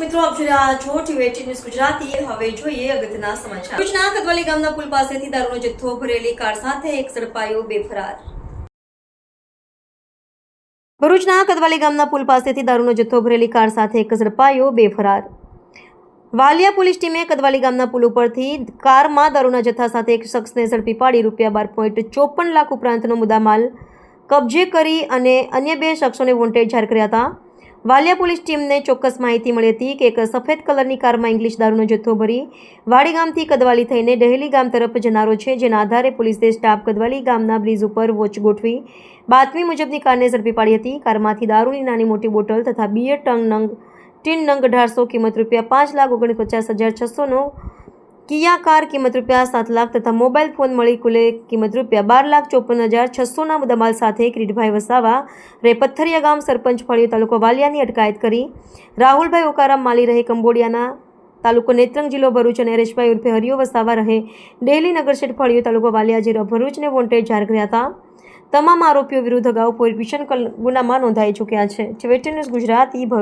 મિત્રો, આપ જોઈ રહ્યા છો ટીવી ન્યૂઝ ગુજરાતી. હવે જોઈએ અગત્યના સમાચાર. ભુજના કદવાલી ગામના પુલ પાસેથી દારૂનો જથ્થો ભરેલી કાર સાથે એક ઝડપાયો બે ફરાર ભરૂચના કદવાલી ગામના પુલ પાસેથી દારૂનો જથ્થો ભરેલી કાર સાથે એક ઝડપાયો બે ફરાર વાલિયા પોલીસ ટીમે કદવાલી ગામના પુલ ઉપરથી કારમાં દારૂના જથ્થા સાથે એક શખ્સને ઝડપી પાડી રૂપિયા બાર પોઈન્ટ ચોપન લાખ ઉપરાંતનો મુદ્દામાલ કબજે કરી અને અન્ય બે શખ્સોને વોન્ટેડ જાહેર કર્યા હતા. વાલિયા પોલીસ ટીમને ચોક્કસ માહિતી મળી હતી કે એક સફેદ કલરની કારમાં ઇંગ્લિશ દારૂનો જથ્થો ભરી વાડી ગામથી કદવાલી થઈને ડહેલી ગામ તરફ જનારો છે, જેના આધારે પોલીસે સ્ટાફ કદવાલી ગામના બ્રિજ ઉપર વોચ ગોઠવી બાતમી મુજબની કારને ઝડપી પાડી હતી. કારમાંથી દારૂની નાની મોટી બોટલ તથા બિયર ટંગ નંગ, ટીન નંગ અઢારસો કિંમત રૂપિયા પાંચ લાખ ઓગણપચાસ હજાર છસોનો કિયા કાર કિંમત રૂપિયા સાત લાખ તથા મોબાઈલ ફોન મળી કુલે કિંમત રૂપિયા બાર લાખ ચોપન હજાર છસોના મુદ્દામાલ સાથે કિરીટભાઈ વસાવા રે પથ્થરિયા ગામ સરપંચ ફળિયો તાલુકો વાલિયાની અટકાયત કરી. રાહુલભાઈ ઓકારામ માલી રહે કંબોડિયાના તાલુકો નેત્રંગ જિલ્લો ભરૂચ અને હરેશભાઈ ઉર્ફે હરિયો વસાવા રહે ડેલી નગરશેઠ ફળિયો તાલુકો વાલિયા જિલ્લો ભરૂચને વોન્ટેડ જાહેર કર્યા હતા. તમામ આરોપીઓ વિરુદ્ધ અગાઉ પોલીસ ગુનામાં નોંધાઈ ચૂક્યા છે. ટીવી ન્યૂઝ ઈ ભરૂચ.